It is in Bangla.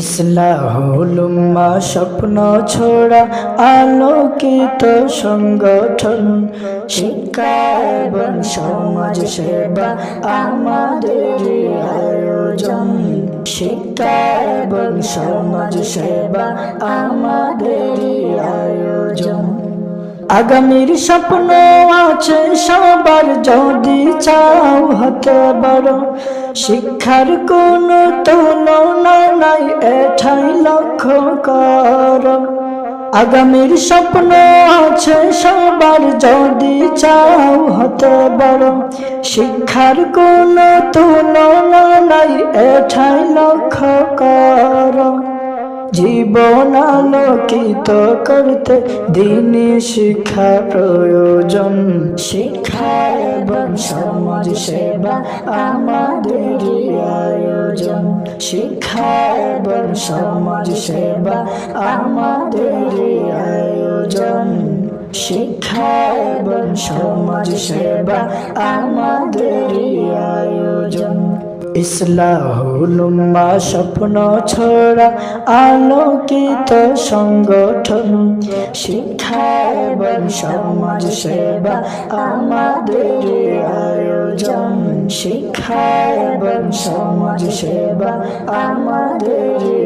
ইসলাহুলুম্মা স্বপ্ন ছোড়া আলোকিত সংগঠন, শিক্ষা এবং সমাজ সেবা আমাদের আয়োজন। শিক্ষা এবং সমাজ সেবা আমাদের আয়োজন। আগামীর স্বপ্ন আছে সবার, যদি চাও হতে বড় শিক্ষার কোন এঠাই লক্ষ্য কর। আগামীর স্বপ্ন আছে সবার, যদি চাও হতে বড় শিক্ষার কোন তুলনা নাই, এঠাই লক্ষ্য কর। জীবন আলোকিত করতে দিনী শিক্ষা প্রয়োজন। শিক্ষা এবং সমাজ সেবা আমাদের শিক্ষা এবং সমাজ সেবা, আমাদের আয়োজন। শিক্ষা এবং সমাজ সেবা, আমাদের আয়োজন। ইসলাহুলুম্মা স্বপ্ন ছড়া, আলোকিত সংগঠন। শিক্ষা এবং সমাজ সেবা, আমাদের শিক্ষা এবং সমাজ সেবা আমাদের